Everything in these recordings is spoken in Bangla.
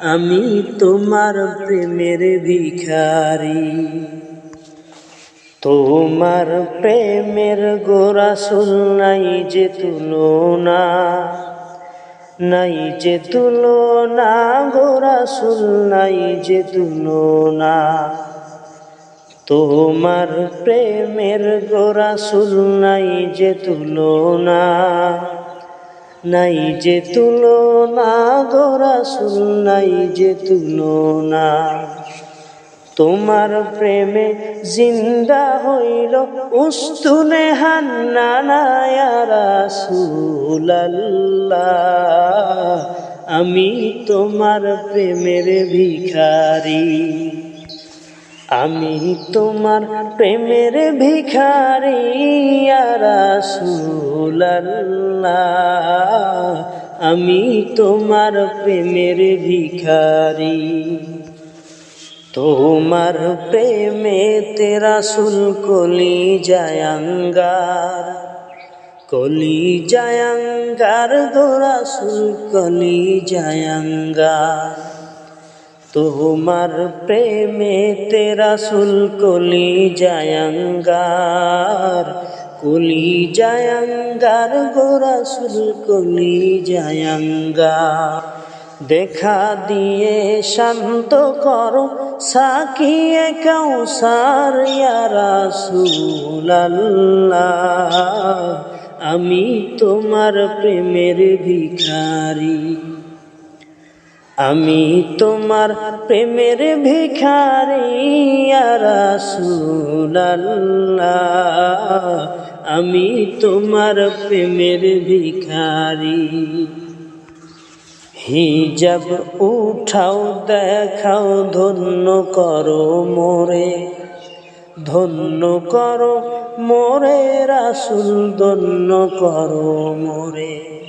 আমি তোমার প্রেমের ভিখারি। তোমার প্রেমের গোরাসুল নাই যে তুলনা, নাই যে তুলনা গোরাসুল নাই যে তুলনা। তোমার প্রেমের গোরাসুল নাই যে তুলনা, নাই যে তুলনা গোরাসুল নাই যে তুলনা। তোমার প্রেমে জিন্দা হইল উস্তুনে হান্নানায়ারাসুল্লাহ আমি তোমার প্রেমের ভিখারি। আমি তোমার প্রেমের ভিখারি রাসূলুল্লাহ। আমি তোমার প্রেমের ভিখারি। তোমার প্রেমে তেরা সুল কলি জায়াঙ্গার কলি জায়াঙ্গার গোরা সুল কলি জায়াঙ্গার তোমার প্রেমে তেরা সুল কলি জায়াঙ্গার কলি জায়াঙ্গার গোরা সুল কলি জায়াঙ্গার। দেখা দিয়ে শান্ত করো সাকিয়ে কৌসার রাসূলুল্লাহ আমি তোমার প্রেমের ভিখারি। আমি তোমার প্রেমের ভিখারি রাসূলুল্লাহ। আমি তোমার প্রেমের ভিখারি। হিজাব উঠাও, দেখাও, ধন্য করো মোরে। ধন্য করো মোরে, রাসুল ধন্য করো মোরে।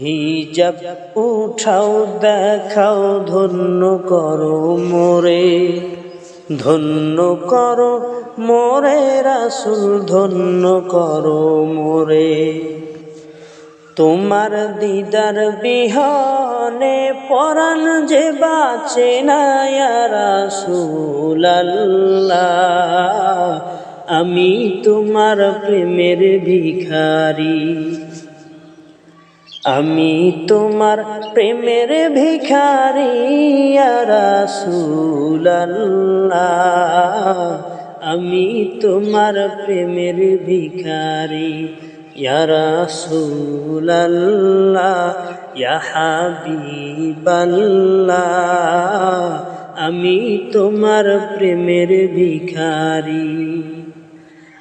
হিজাব উঠাও, দেখাও, ধন্য করো মোরে। ধন্য করো মোরে রাসুল, ধন্য করো মোরে। তোমার দিদার বিহনে পরাণ যে বাঁচে না রাসূলুল্লাহ, আমি তোমার প্রেমের ভিখারি। আমি তোমার প্রেমের ভিখারি রাসূলুল্লাহ। আমি তোমার প্রেমের ভিখারি রাসূলুল্লাহ, ইয়া হাবিবাল্লাহ। আমি তোমার প্রেমের ভিখারি।